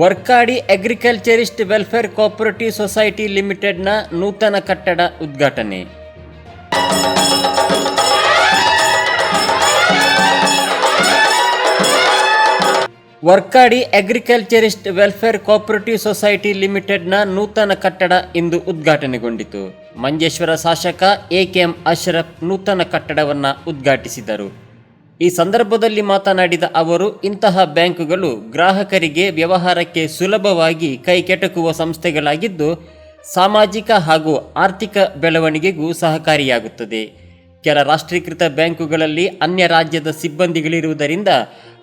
Vorkady agriculturist welfare cooperative society ಲಿಮಿಟೆಡ್ನ ನೂತನ ಕಟ್ಟಡ ಉದ್ಘಾಟನೆ. Vorkady agriculturist welfare cooperative society ಲಿಮಿಟೆಡ್ನ ನೂತನ ಕಟ್ಟಡ ಇಂದು ಉದ್ಘಾಟನೆಗೊಂಡಿತು. ಮಂಜೇಶ್ವರ ಶಾಸಕ ಎ ಕೆ ಎಂ ಅಶ್ರಫ್ ನೂತನ ಕಟ್ಟಡವನ್ನು ಉದ್ಘಾಟಿಸಿದರು. ಈ ಸಂದರ್ಭದಲ್ಲಿ ಮಾತನಾಡಿದ ಅವರು, ಇಂತಹ ಬ್ಯಾಂಕುಗಳು ಗ್ರಾಹಕರಿಗೆ ವ್ಯವಹಾರಕ್ಕೆ ಸುಲಭವಾಗಿ ಕೈಕೆಟಕುವ ಸಂಸ್ಥೆಗಳಾಗಿದ್ದು, ಸಾಮಾಜಿಕ ಹಾಗೂ ಆರ್ಥಿಕ ಬೆಳವಣಿಗೆಗೂ ಸಹಕಾರಿಯಾಗುತ್ತದೆ. ಕೆಲ ರಾಷ್ಟ್ರೀಕೃತ ಬ್ಯಾಂಕುಗಳಲ್ಲಿ ಅನ್ಯ ರಾಜ್ಯದ ಸಿಬ್ಬಂದಿಗಳಿರುವುದರಿಂದ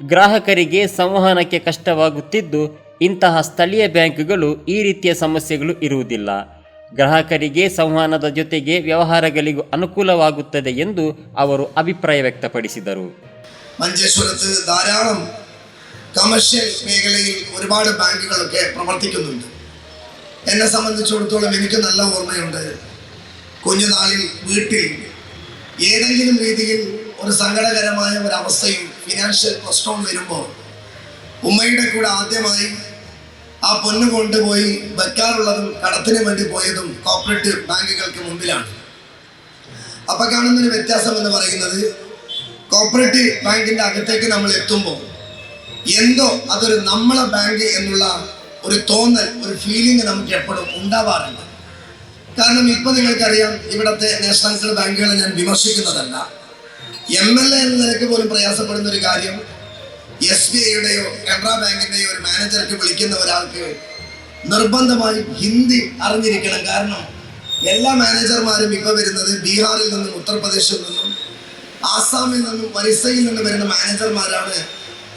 ಗ್ರಾಹಕರಿಗೆ ಸಂವಹನಕ್ಕೆ ಕಷ್ಟವಾಗುತ್ತಿದ್ದು, ಇಂತಹ ಸ್ಥಳೀಯ ಬ್ಯಾಂಕುಗಳು ಈ ರೀತಿಯ ಸಮಸ್ಯೆಗಳು ಇರುವುದಿಲ್ಲ. ಗ್ರಾಹಕರಿಗೆ ಸಂವಹನದ ಜೊತೆಗೆ ವ್ಯವಹಾರಗಳಿಗೂ ಅನುಕೂಲವಾಗುತ್ತದೆ ಎಂದು ಅವರು ಅಭಿಪ್ರಾಯ ವ್ಯಕ್ತಪಡಿಸಿದರು മഞ്ചേശ്വരത്ത് ധാരാളം കമേഴ്ഷ്യൽ മേഖലയിൽ ഒരുപാട് ബാങ്കുകളൊക്കെ പ്രവർത്തിക്കുന്നുണ്ട് എന്നെ സംബന്ധിച്ചിടത്തോളം എനിക്ക് നല്ല ഓർമ്മയുണ്ട് കുഞ്ഞുനാളിൽ വീട്ടിൽ ഏതെങ്കിലും രീതിയിൽ ഒരു സങ്കടകരമായ ഒരു അവസ്ഥയും ഫിനാൻഷ്യൽ പ്രശ്നവും വരുമ്പോൾ ഉമ്മയുടെ കൂടെ ആദ്യമായി ആ പൊന്ന് കൊണ്ടുപോയി വെക്കാറുള്ളതും കടത്തിന് വേണ്ടി പോയതും കോപ്പറേറ്റീവ് ബാങ്കുകൾക്ക് മുമ്പിലാണ്. അപ്പൊ കാണുന്നൊരു വ്യത്യാസം എന്ന് പറയുന്നത് കോപ്പറേറ്റീവ് ബാങ്കിന്റെ അകത്തേക്ക് നമ്മൾ എത്തുമ്പോൾ എന്തോ അതൊരു നമ്മളെ ബാങ്ക് എന്നുള്ള ഒരു തോന്നൽ ഒരു ഫീലിംഗ് നമുക്ക് എപ്പോഴും ഉണ്ടാവാറുണ്ട്. കാരണം ഇപ്പൊ നിങ്ങൾക്കറിയാം ഇവിടുത്തെ നാഷണൽ ബാങ്കുകളെ ഞാൻ വിമർശിക്കുന്നതല്ല. എം എൽ എ എന്ന നിലയ്ക്ക് പോലും പ്രയാസപ്പെടുന്ന ഒരു കാര്യം എസ് ബി ഐയുടെയോ കനറ ബാങ്കിന്റെയോ ഒരു മാനേജർക്ക് വിളിക്കുന്ന ഒരാൾക്ക് നിർബന്ധമായും ഹിന്ദി അറിഞ്ഞിരിക്കണം. കാരണം എല്ലാ മാനേജർമാരും ഇപ്പൊ വരുന്നത് ബീഹാറിൽ നിന്നും ഉത്തർപ്രദേശിൽ നിന്നും ആസാമിൽ നിന്നും ഒറീസയിൽ നിന്നും വരുന്ന മാനേജർമാരാണ്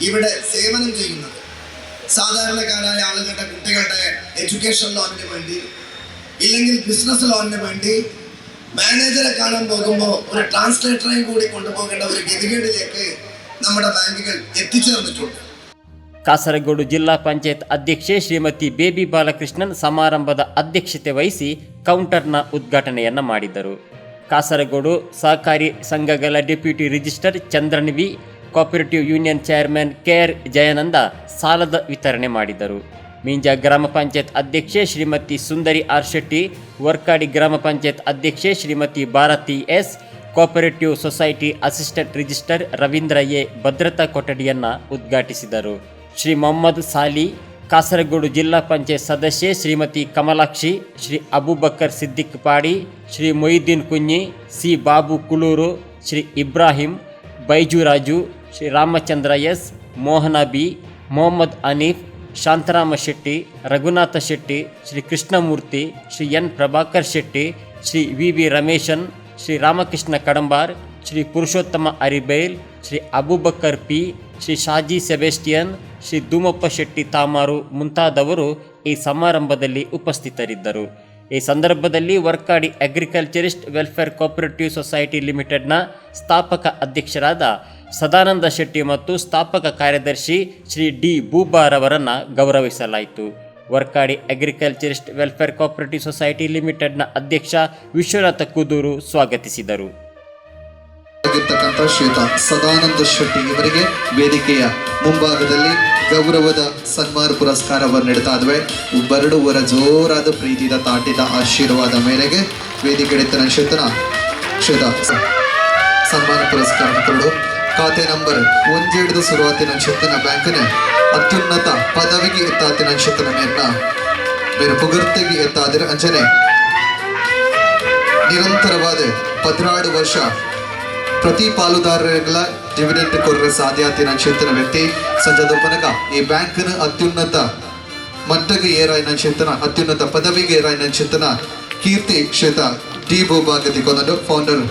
ഇവിടെ സേവനം ചെയ്യുന്നത്. സാധാരണക്കാരായ ആളുകളുടെ കുട്ടികളുടെ എഡ്യൂക്കേഷൻ ലോണിന് വേണ്ടി ഇല്ലെങ്കിൽ ബിസിനസ് ലോണിന് വേണ്ടി മാനേജറെ കാണാൻ പോകുമ്പോൾ ഒരു ട്രാൻസ്ലേറ്ററെയും കൂടി കൊണ്ടുപോകേണ്ട ഒരു ഗതികേടിലേക്ക് നമ്മുടെ ബാങ്കുകൾ എത്തിച്ചേർന്നിട്ടുണ്ട് ಕಾಸರಗೋಡು ಜಿಲ್ಲಾ ಪಂಚಾಯತ್ ಅಧ್ಯಕ್ಷೆ ಶ್ರೀಮತಿ ಬೇಬಿ ಬಾಲಕೃಷ್ಣನ್ ಸಮಾರಂಭದ ಅಧ್ಯಕ್ಷತೆ ವಹಿಸಿ ಕೌಂಟರ್ನ ಉದ್ಘಾಟನೆಯನ್ನ ಮಾಡಿದರು ಕಾಸರಗೋಡು ಸಹಕಾರಿ ಸಂಘಗಳ deputy register Chandran V cooperative union chairman K R Jayananda ಸಾಲದ ವಿತರಣೆ ಮಾಡಿದರು ಮೀಂಜ ಗ್ರಾಮ ಪಂಚಾಯತ್ ಅಧ್ಯಕ್ಷೆ ಶ್ರೀಮತಿ ಸುಂದರಿ ಆರ್ ಶೆಟ್ಟಿ ವರ್ಕಾಡಿ ಗ್ರಾಮ ಪಂಚಾಯತ್ ಅಧ್ಯಕ್ಷೆ Shrimati Bharati S cooperative society assistant register Ravindra A ಭದ್ರತಾ ಕೊಠಡಿಯನ್ನು ಉದ್ಘಾಟಿಸಿದರು. ಶ್ರೀ ಮೊಹಮ್ಮದ್ ಸಾಲಿ, ಕಾಸರಗೋಡು ಜಿಲ್ಲಾ ಪಂಚಾಯತ್ ಸದಸ್ಯೆ Shrimati Kamalakshi, Shri Aboobacker Siddique Padi, Shri Moideen Kunhi C Babu Kuloor, Shri Ibrahim Baijuraju Shri Ramachandra S, Mohana B, Mohammed Anif, Shantarama Shetty, Raghunatha Shetty, Shri Krishnamurthy, Shri N Prabhakar Shetty, Shri V V Rameshan Shri Ramakrishna Kadambar, Shri Purushottama Aribail, Shri Aboobacker P, Shri Shaji Sebastian, Shri Dhoomappa Shetty Tamaru ಮುಂತಾದವರು ಈ ಸಮಾರಂಭದಲ್ಲಿ ಉಪಸ್ಥಿತರಿದ್ದರು. ಈ ಸಂದರ್ಭದಲ್ಲಿ Vorkady agriculturist welfare cooperative society ಲಿಮಿಟೆಡ್ನ ಸ್ಥಾಪಕ ಅಧ್ಯಕ್ಷರಾದ ಸದಾನಂದ ಶೆಟ್ಟಿ ಮತ್ತು ಸ್ಥಾಪಕ ಕಾರ್ಯದರ್ಶಿ ಶ್ರೀ ಡಿ ಬೂಬಾರವರನ್ನು ಗೌರವಿಸಲಾಯಿತು. Vorkady agriculturist welfare cooperative society ಲಿಮಿಟೆಡ್ನ ಅಧ್ಯಕ್ಷ ವಿಶ್ವನಾಥ ಕುದೂರು ಸ್ವಾಗತಿಸಿದರು. ಶ್ವೇತ ಸದಾನಂದ ಶೆಟ್ಟಿ ಇವರಿಗೆ ವೇದಿಕೆಯ ಮುಂಭಾಗದಲ್ಲಿ ಗೌರವದ ಸನ್ಮಾನ ಪುರಸ್ಕಾರವನ್ನು ನೀಡ್ತಾ ಇದ್ವೆ. ಬರಡುವರ ಜೋರಾದ ಪ್ರೀತಿದ ತಾಟಿದ ಆಶೀರ್ವಾದ ಮೇರೆಗೆ ವೇದಿಕೆ ಹಿಡಿತನ ಶ್ವೇತನ ಶ್ವೇತ ಸನ್ಮಾನ ಪುರಸ್ಕಾರ ಕೊಡು. ಖಾತೆ ನಂಬರ್ ಒಂಜೇಡ್ದು ಶುರುವಾತಿನ ಶ್ವೇತನ ಬ್ಯಾಂಕಿನ ಅತ್ಯುನ್ನತ ಪದವಿಗೆ ಎತ್ತಾತಿನ ಶ್ವೇತನ ಬೇರೆ ಪುಗರ್ತೆಗೆ ಎತ್ತಾದಿರ ಅಂಚನೆ ನಿರಂತರವಾದ ಪದಿನಾಡು ವರ್ಷ ಪ್ರತಿ ಪಾಲುದಾರರೆಲ್ಲ ಡಿವಿಡೆಂಟ್ ಕೊರ್ರೆ ಸಾಧ್ಯಾತಿ ನನ್ನ ಚಿಂತನ ವ್ಯಕ್ತಿ ಪನಕ ಈ ಬ್ಯಾಂಕ್ನ ಅತ್ಯುನ್ನತ ಮಟ್ಟಕ್ಕೆ ಏರಾಯಿ ಚಿಂತನ, ಅತ್ಯುನ್ನತ ಪದವಿಗೆ ಏರಾಯ್ನ ಚಿಂತನ. ಕೀರ್ತಿ ಕ್ಷೇತ್ರ ಡಿ ಬೋಬಾಗತಿ ಕೊಂದು ಫೌಂಡರ್